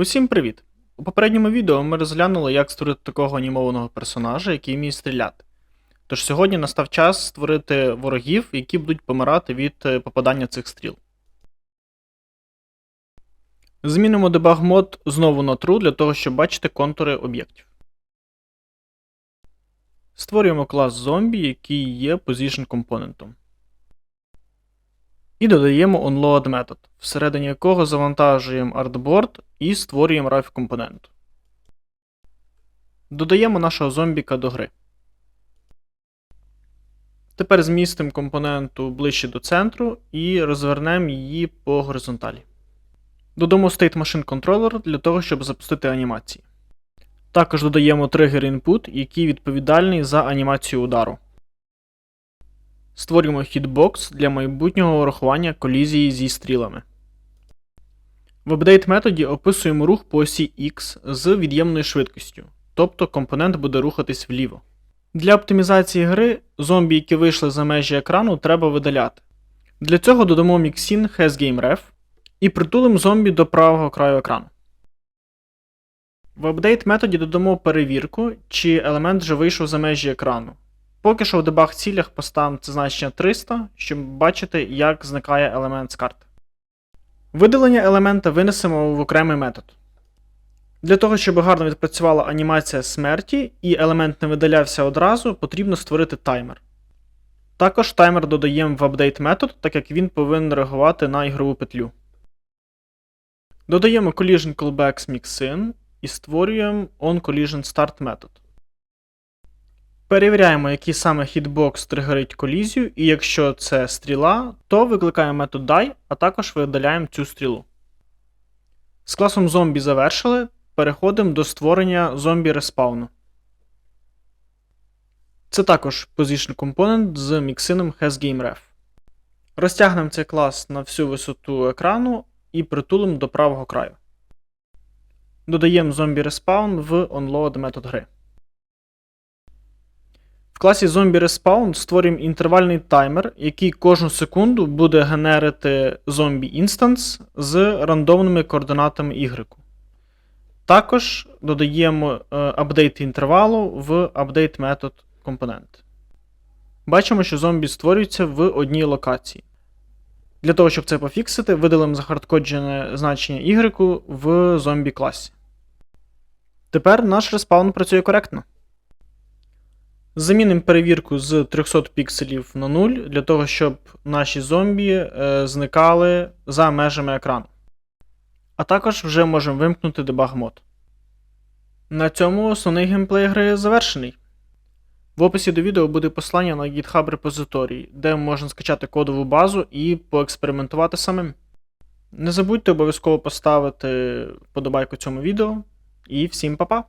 Усім привіт! У попередньому відео ми розглянули, як створити такого анімованого персонажа, який вміє стріляти. Тож сьогодні настав час створити ворогів, які будуть помирати від е, попадання цих стріл. Змінимо дебаг мод знову на true для того, щоб бачити контури об'єктів. Створюємо клас зомбі, який є position компонентом. І додаємо onload метод, всередині якого завантажуємо artboard і створюємо RAV компонент. Додаємо нашого зомбіка до гри. Тепер змістимо компоненту ближче до центру і розвернемо її по горизонталі. Додамо State Machine Controller для того, щоб запустити анімації. Також додаємо тригер input, який відповідальний за анімацію удару. Створюємо хітбокс для майбутнього урахування колізії зі стрілами. В update методі описуємо рух по осі X з від'ємною швидкістю, тобто компонент буде рухатись вліво. Для оптимізації гри зомбі, які вийшли за межі екрану, треба видаляти. Для цього додамо Mixin HasGameRef і притулимо зомбі до правого краю екрану. В update методі додамо перевірку, чи елемент вже вийшов за межі екрану. Поки що в дебаг цілях поставимо це значення 300, щоб бачити, як зникає елемент з карти. Видалення елемента винесемо в окремий метод. Для того, щоб гарно відпрацювала анімація смерті і елемент не видалявся одразу, потрібно створити таймер. Також таймер додаємо в update метод, так як він повинен реагувати на ігрову петлю. Додаємо collision callbacks mixin і створюємо onCollisionStart метод. Перевіряємо, який саме хітбокс тригерить колізію, і якщо це стріла, то викликаємо метод die, а також видаляємо цю стрілу. З класом зомбі завершили. Переходимо до створення зомбі респауну. Це також position компонент з міксином HasGameRef. Розтягнемо цей клас на всю висоту екрану і притулимо до правого краю. Додаємо зомбі respawn в onload метод гри. Класі Zombie Respawn створюємо інтервальний таймер, який кожну секунду буде генерити зомбі інстанс з рандомними координатами Y. Також додаємо апдейт інтервалу в update метод компонент. Бачимо, що зомбі створюються в одній локації. Для того, щоб це пофіксити, видалимо захардкоджене значення Y в зомбі класі. Тепер наш респаун працює коректно. Замінимо перевірку з 300 пікселів на 0 для того, щоб наші зомбі е, зникали за межами екрану. А також вже можемо вимкнути дебаг мод. На цьому основний геймплей гри завершений. В описі до відео буде посилання на GitHub репозиторій, де можна скачати кодову базу і поекспериментувати самим. Не забудьте обов'язково поставити вподобайку цьому відео. І всім па-па!